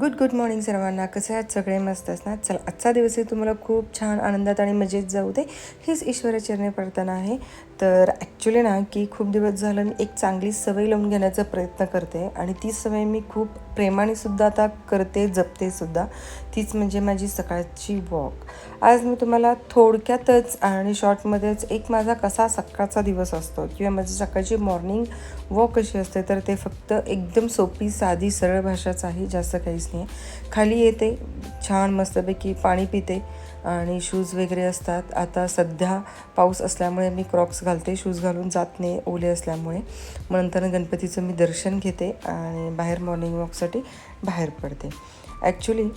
Good good morning सर्वांना. कसं आहेत? सगळे मस्त असणार चला आजचा दिवसही तुम्हाला खूप छान आनंदात आणि मजेत जाऊ दे. हीच ईश्वराचरणी प्रार्थना आहे. तर ॲक्च्युली ना की खूप दिवस झालं मी एक चांगली सवय लावून घेण्याचा प्रयत्न करते. आणि ती सवय मी खूप प्रेमाने सुद्धा आता करते जपते सुद्धा. तीच म्हणजे माझी सकाळची वॉक आज मी तुम्हाला थोडक्यातच आणि शॉर्टमध्येच एक माझा कसा सकाळचा दिवस असतो किंवा माझी सकाळची मॉर्निंग वॉक कशी असते तर ते फक्त एकदम सोपी साधी सरळ भाषाच आहे जास्त काहीच नाही. खाली येते छान मस्तपैकी पाणी पिते. आणि शूज वगैरे असतात. आता सध्या पाऊस असल्यामुळे मी क्रॉक्स घालते. शूज घालून जात नाही ओले असल्यामुळे. मग नंतर गणपतीचं मी दर्शन घेते आणि बाहेर मॉर्निंग वॉकसाठी बाहेर पडते. ॲक्च्युली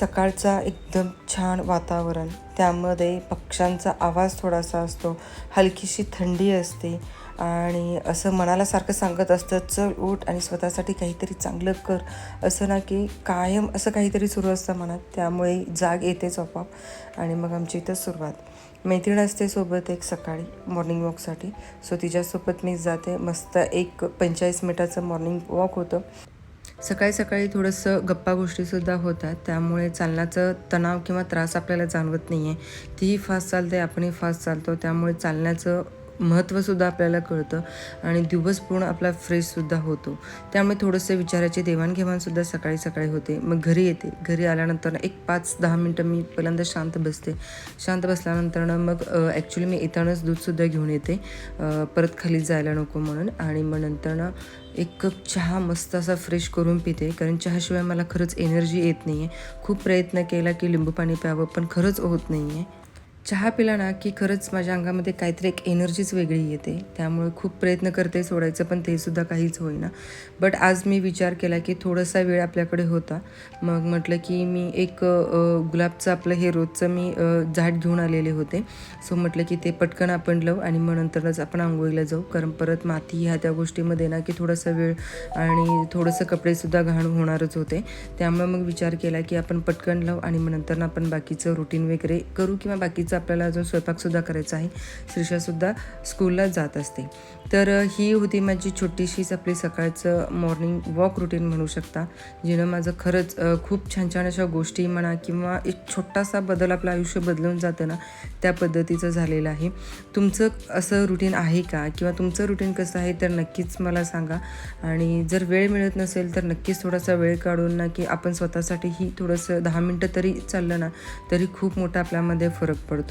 सकाळचा एकदम छान वातावरण. त्यामध्ये पक्ष्यांचा आवाज थोडासा असतो. हलकीशी थंडी असते. आणि असं मनाला सारखं सांगत असतं चल उठ आणि स्वतःसाठी काहीतरी चांगलं कर. असं ना की कायम असं काहीतरी सुरू असतं मनात त्यामुळे जाग येतेच आपोआप. आणि मग आमची इथं सुरुवात. मैत्रीण असते सोबत एक सकाळी मॉर्निंग वॉकसाठी सो तिच्यासोबत मी जाते. मस्त एक पंचेचाळीस मिनिटाचं मॉर्निंग वॉक होतं. सकाळी सकाळी थोडंसं गप्पा गोष्टीसुद्धा होतात. त्यामुळे चालण्याचं तणाव किंवा त्रास आपल्याला जाणवत नाही आहे तीही फास्ट चालते आपणही फास्ट चालतो. त्यामुळे चालण्याचं महत्त्वसुद्धा आपल्याला कळतं आणि दिवस पूर्ण आपला फ्रेशसुद्धा होतो. त्यामुळे थोडंसं विचाराची देवाणघेवाणसुद्धा सकाळी सकाळी होते. मग घरी येते. घरी आल्यानंतर एक पाच दहा मिनटं मी पहिल्यांदा शांत बसते. शांत बसल्यानंतर मग ॲक्च्युली मी येतानाच दूधसुद्धा घेऊन येते. परत खाली जायला नको म्हणून आणि मग नंतर एक कप चहा मस्त असा फ्रेश करून पिते. कारण चहाशिवाय मला खरंच एनर्जी येत नाही आहे खूप प्रयत्न केला की लिंबू पाणी प्यावं पण खरंच होत नाही आहे चहा पिला ना की खरंच माझ्या अंगामध्ये काहीतरी एक एनर्जीच वेगळी येते. त्यामुळे खूप प्रयत्न करते सोडायचं पण ते सुद्धा काहीच होईना. बट आज मी विचार केला की थोडासा वेळ आपल्याकडे होता. मग म्हटलं की मी एक गुलाबचं आपलं हे रोजचं मी झाड घेऊन आलेले होते. सो म्हटलं की ते पटकन आपण लावू आणि मग नंतरच आपण आंघोळीला जाऊ. कारण परत माती ह्या त्या गोष्टीमध्ये ना की थोडासा वेळ आणि थोडंसं कपडेसुद्धा घाण होणारच होते. त्यामुळे मग विचार केला की आपण पटकन लावू आणि मग नंतर आपण बाकीचं रुटीन वगैरे करू किंवा बाकीचं आपल्याला अजून स्वयंपाकसुद्धा करायचा आहे श्रीषासुद्धा स्कूलला जात असते. तर ही होती माझी छोटीशीच आपली सकाळचं मॉर्निंग वॉक रुटीन म्हणू शकता जिनं माझं खरंच खूप छान छान अशा गोष्टी म्हणा किंवा एक छोटासा बदल आपलं आयुष्य बदलून जातं ना त्या पद्धतीचं झालेलं आहे. तुमचं असं रुटीन आहे का? किंवा तुमचं रुटीन कसं आहे? तर नक्कीच मला सांगा. आणि जर वेळ मिळत नसेल तर नक्कीच थोडासा वेळ काढून ना की आपण स्वतःसाठी ही थोडंसं दहा मिनटं तरी चाललं ना तरी खूप मोठा आपल्यामध्ये फरक पडतो.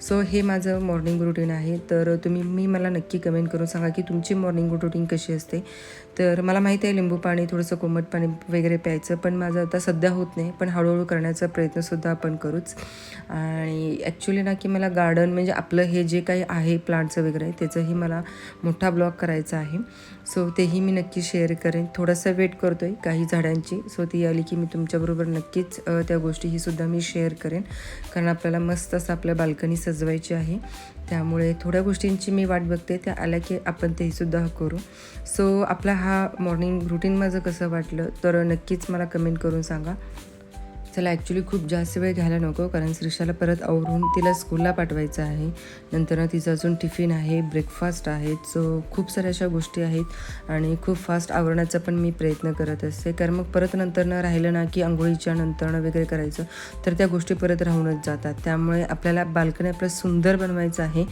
सो हे माझं मॉर्निंग रुटीन आहे. तर तुम्ही मी मला नक्की कमेंट करून सांगा की तुमची मॉर्निंग रुटीन कशी असते? तर मला माहिती आहे लिंबू पाणी थोडंसं कोमट पाणी वगैरे प्यायचं पण माझं आता सध्या होत नाही. पण हळूहळू करण्याचा प्रयत्नसुद्धा आपण करूच. आणि ॲक्च्युली ना की मला गार्डन म्हणजे आपलं हे जे काही आहे प्लांटचं वगैरे त्याचंही मला मोठा ब्लॉग करायचा आहे. सो तेही मी नक्की शेअर करेन. थोडासा वेट करतो आहे काही झाडांची. सो ती आली की मी तुमच्याबरोबर नक्कीच त्या गोष्टीही सुद्धा मी शेअर करेन. कारण आपल्याला मस्त असं आपल्या बाल्कनी सजवायची आहे. त्यामुळे थोड्या गोष्टींची मी वाट बघते. त्या आल्या की आपण तेसुद्धा करू. सो आपला हा मॉर्निंग रुटीन माझं कसं वाटलं? तर नक्कीच मला कमेंट करून सांगा. चला ॲक्च्युली खूप जास्त वेळ घ्यायला नको कारण श्रीषाला परत आवरून तिला स्कूलला पाठवायचं आहे. नंतर तिचं अजून टिफिन आहे ब्रेकफास्ट आहे सो खूप साऱ्या अशा गोष्टी आहेत. आणि खूप फास्ट आवरण्याचा पण मी प्रयत्न करत असते. कारण मग परत नंतर न राहिलं ना की आंघोळीच्या नंतरनं वगैरे करायचं तर त्या गोष्टी परत राहूनच जातात. त्यामुळे आपल्याला बाल्कनी आपलं सुंदर बनवायचं आहे.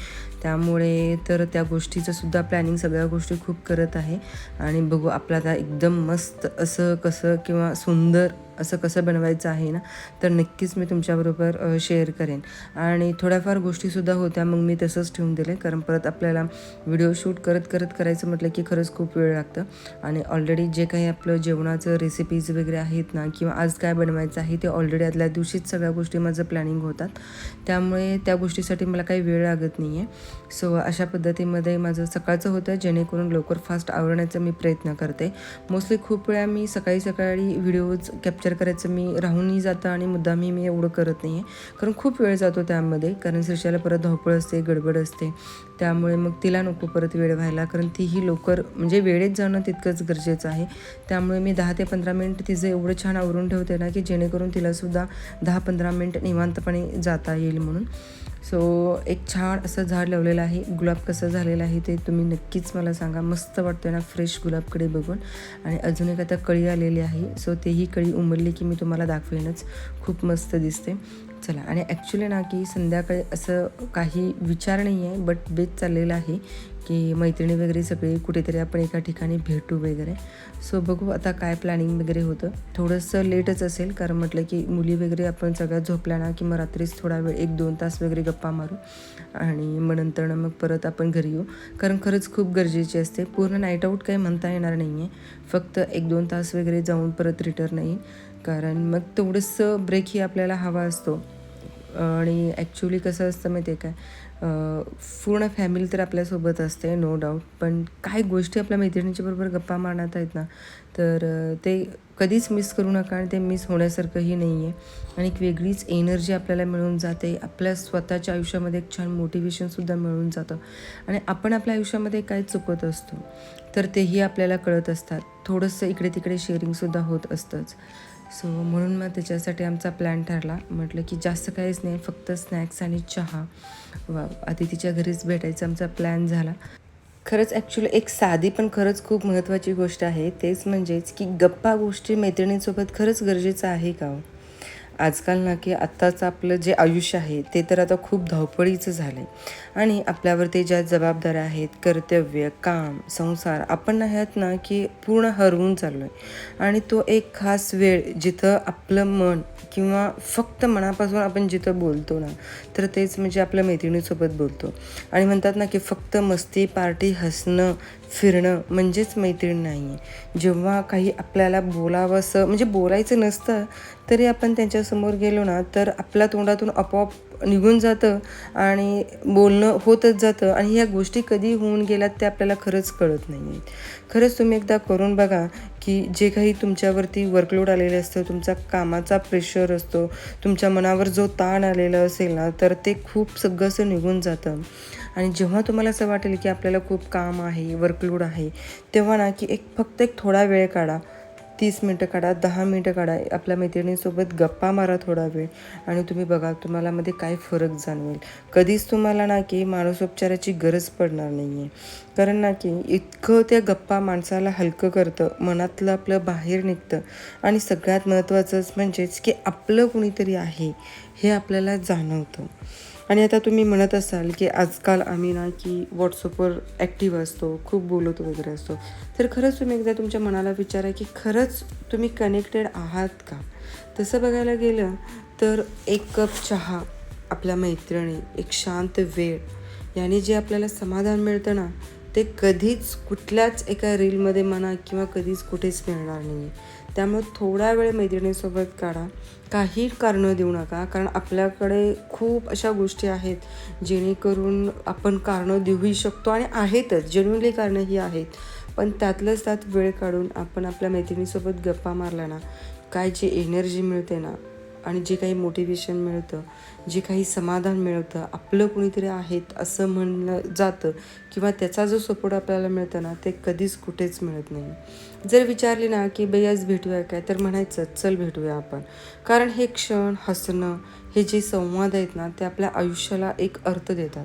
त्यामुळे तर त्या गोष्टीचं सुद्धा प्लॅनिंग सगळ्या गोष्टी खूप करत आहे. आणि बघू आपला आता एकदम मस्त असं कसं किंवा सुंदर असं कसं बनवायचं आहे ना तर नक्कीच मी तुमच्याबरोबर शेअर करेन. आणि थोड्याफार गोष्टीसुद्धा होत्या मग मी तसंच ठेवून दिले. कारण परत आपल्याला व्हिडिओ शूट करत करत करायचं म्हटलं की खरंच खूप वेळ लागतं. आणि ऑलरेडी जे काही आपलं जेवणाचं रेसिपीज वगैरे आहेत ना किंवा आज काय बनवायचं आहे ते ऑलरेडी आदल्या दिवशीच सगळ्या गोष्टी माझं प्लॅनिंग होतात. त्यामुळे त्या गोष्टीसाठी मला काही वेळ लागत नाही आहे सो अशा पद्धतीमध्ये माझं सकाळचं होतं जेणेकरून लवकर फास्ट आवरण्याचा मी प्रयत्न करते. मोस्टली खूप वेळा मी सकाळी सकाळी व्हिडिओज कॅप्चर विचार करायचं मी राहूनही जातं आणि मुद्दामही मी एवढं करत नाही आहे कारण खूप वेळ जातो त्यामध्ये कारण श्रीषाला परत धावपळ असते गडबड असते. त्यामुळे मग तिला नको परत वेळ व्हायला कारण तीही लवकर म्हणजे वेळेत जाणं तितकंच गरजेचं आहे. त्यामुळे मी दहा ते पंधरा मिनिट तिचं एवढं छान आवरून ठेवते ना की जेणेकरून तिलासुद्धा दहा पंधरा मिनिट निवांतपणे जाता येईल म्हणून. सो एक छान असं झाड लावलेलं आहे. गुलाब कसं झालेलं आहे ते तुम्ही नक्कीच मला सांगा. मस्त वाटतं ना फ्रेश गुलाबकडे बघून. आणि अजून एक आता कळी आलेली आहे. सो तेही कळी उमरली की मी तुम्हाला दाखवेनच. खूप मस्त दिसते. चला. आणि ॲक्च्युली ना की संध्याकाळी असं काही विचार नाही आहे बट बेत चाललेला आहे की मैत्रिणी वगैरे सगळे कुठेतरी आपण एका ठिकाणी भेटू वगैरे. सो बघू आता काय प्लॅनिंग वगैरे होतं. थोडंसं लेटच असेल कारण म्हटलं की मुली वगैरे आपण सगळ्या झोपल्या ना की मग रात्रीच थोडा वेळ एक दोन तास वगैरे गप्पा मारू. आणि मग नंतर मग परत आपण घरी येऊ. कारण खरंच खूप गरजेची असते. पूर्ण नाईट आऊट काही म्हणता येणार नाही आहे फक्त एक दोन तास वगैरे जाऊन परत रिटर्न येईल. कारण मग तेवढंसं ब्रेकही आपल्याला हवा असतो. आणि ॲक्च्युली कसं असतं माहिती आहे काय पूर्ण फॅमिली तर आपल्यासोबत असते नो डाऊट पण काही गोष्टी आपल्या मैत्रिणीच्याबरोबर गप्पा मारण्यात आहेत ना तर ते कधीच मिस करू नका आणि ते मिस होण्यासारखंही नाही आहे आणि एक वेगळीच एनर्जी आपल्याला मिळून जाते. आपल्या स्वतःच्या आयुष्यामध्ये एक छान मोटिवेशनसुद्धा मिळून जातं. आणि आपण आपल्या आयुष्यामध्ये काय चुकत असतो तर तेही आपल्याला कळत असतात. थोडंसं इकडे तिकडे शेअरिंगसुद्धा होत असतंच. सो म्हणून मग त्याच्यासाठी आमचा प्लॅन ठरला. म्हटलं की जास्त काहीच नाही फक्त स्नॅक्स आणि चहा. वा अतिथीच्या घरीच भेटायचा आमचा प्लॅन झाला. खरंच ॲक्च्युली एक साधी पण खरंच खूप महत्त्वाची गोष्ट आहे. तेच म्हणजेच की गप्पा गोष्टी मैत्रिणींसोबत खरंच गरजेचं आहे का हो? आजकाल ना की आत्ताचं आपलं जे आयुष्य आहे ते तर आता खूप धावपळीचं झालं आहे आणि आपल्यावरती ज्या जबाबदाऱ्या आहेत कर्तव्य काम संसार आपण ना ह्यात ना की पूर्ण हरवून चाललो आहे आणि तो एक खास वेळ जिथं आपलं मन किंवा फक्त मनापासून आपण जिथं बोलतो ना तर तेच म्हणजे आपल्या मैत्रिणीसोबत बोलतो. आणि म्हणतात ना की फक्त मस्ती पार्टी हसणं फिरणं म्हणजेच मैत्रीण नाही आहे जेव्हा काही आपल्याला बोलावंसं म्हणजे बोलायचं नसतं तरी आपण त्यांच्यासमोर गेलो ना तर आपल्या तोंडातून आपोआप निघून जातं आणि बोलणं होतच जातं आणि ह्या गोष्टी कधी होऊन गेल्यात ते आपल्याला खरंच कळत नाही आहेत खरंच तुम्ही एकदा करून बघा की जे काही तुमच्यावरती वर्कलोड आलेले असतं तुमचा कामाचा प्रेशर असतो तुमच्या मनावर जो ताण आलेला असेल ना तर ते खूप सगळं असं निघून जातं. आणि जेव्हा तुम्हाला असं वाटेल की आपल्याला खूप काम आहे वर्कलोड आहे तेव्हा ना की एक फक्त एक थोडा वेळ काढा. तीस मिनटं काढा दहा मिनटं काढा. आपल्या मैत्रिणींसोबत गप्पा मारा थोडा वेळ आणि तुम्ही बघा तुम्हाला मध्ये काय फरक जाणवेल. कधीच तुम्हाला ना की मानसोपचाराची गरज पडणार नाही आहे कारण ना की इतकं त्या गप्पा माणसाला हलकं करतं मनातलं आपलं बाहेर निघतं आणि सगळ्यात महत्त्वाचंच म्हणजेच की आपलं कुणीतरी आहे हे आपल्याला जाणवतं. आणि आता तुम्ही म्हणत असाल की आजकाल आम्ही ना की व्हॉट्सअपवर ॲक्टिव्ह असतो खूप बोलत वगैरे असतो. तर खरंच तुम्ही एकदा तुमच्या मनाला विचारा की खरंच तुम्ही कनेक्टेड आहात का? तसं बघायला गेलं तर एक कप चहा आपल्या मैत्रिणी एक शांत वेळ याने जे आपल्याला समाधान मिळतं ना ते कधीच कुठल्याच एका रीलमध्ये म्हणा किंवा कधीच कुठेच मिळणार नाही त्यामुळे थोडा वेळ मैत्रिणीसोबत काढा. काही कारणं देऊ नका कारण आपल्याकडे खूप अशा गोष्टी आहेत जेणेकरून आपण कारणं देऊही शकतो आणि आहेतच जेन्युनली कारणं ही आहेत. पण त्यातलंच त्यात वेळ काढून आपण आपल्या मैत्रिणीसोबत गप्पा मारला ना काय जी एनर्जी मिळते ना आणि जे काही मोटिवेशन मिळतं जे काही समाधान मिळतं आपलं कुणीतरी आहेत असं म्हणलं जातं किंवा त्याचा जो सपोर्ट आपल्याला मिळतं ना ते कधीच कुठेच मिळत नाही. जर विचारले ना की बाई आज भेटूया काय? तर म्हणायचं चल भेटूया आपण. कारण हे क्षण हसणं हे जे संवाद आहेत ना ते आपल्या आयुष्याला एक अर्थ देतात.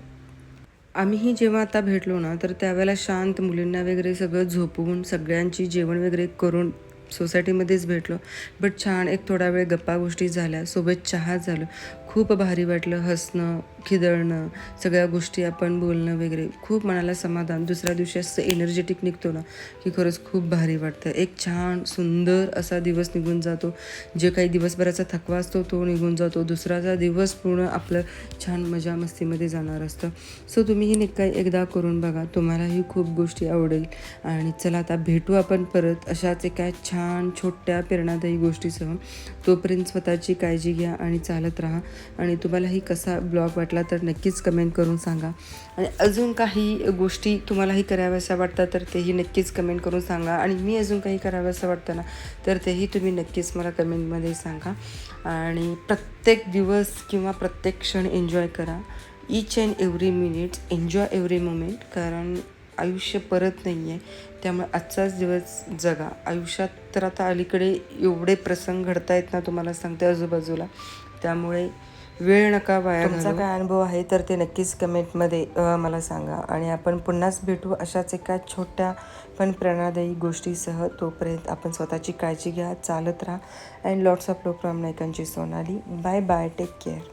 आम्हीही जेव्हा आता भेटलो ना तर त्यावेळेला शांत मुलींना वगैरे सगळं झोपवून सगळ्यांची जेवण वगैरे करून सोसायटीमध्येच भेटलो. बट छान एक थोडा वेळ गप्पा गोष्टी झाल्या. सोबत चहा झालं. खूप भारी वाटलं हसणं खिदळणं सगळ्या गोष्टी आपण बोलणं वगैरे. खूप मनाला समाधान. दुसऱ्या दिवशी असं एनर्जेटिक निघतो ना की खरंच खूप भारी वाटतं. एक छान सुंदर असा दिवस निघून जातो. जे काही दिवसभराचा थकवा असतो तो निघून जातो. दुसराचा दिवस पूर्ण आपलं छान मजा मस्तीमध्ये जाणार असतं. सो तुम्हीही निकाय एकदा करून बघा. तुम्हालाही खूप गोष्टी आवडेल. आणि चला आता भेटू आपण परत अशाच एका छान छोट्या प्रेरणादायी गोष्टीसह. तोपर्यंत स्वतःची काळजी घ्या आणि चालत राहा. आणि तुम्हालाही कसा ब्लॉग वाटला तर नक्कीच कमेंट करून सांगा. आणि अजून काही गोष्टी तुम्हालाही कराव्याशा वाटतात तर तेही नक्कीच कमेंट करून सांगा. आणि मी अजून काही कराव्यासं वाटतं ना तर तेही तुम्ही नक्कीच मला कमेंटमध्ये सांगा. आणि प्रत्येक दिवस किंवा प्रत्येक क्षण एन्जॉय करा. Each and every minute enjoy every moment कारण आयुष्य परत नाही आहे त्यामुळे आजचाच दिवस जगा. आयुष्यात तर आता अलीकडे एवढे प्रसंग घडतायत ना तुम्हाला सांगते आजूबाजूला. त्यामुळे वेळ नका वाया तुमचा काय अनुभव आहे तर ते नक्कीच कमेंटमध्ये मला सांगा. आणि आपण पुन्हाच भेटू अशाच एका छोट्या पण प्रेरणादायी गोष्टीसह. तोपर्यंत आपण स्वतःची काळजी घ्या चालत राहा. And lots of from नायकांची Sonali bye bye take care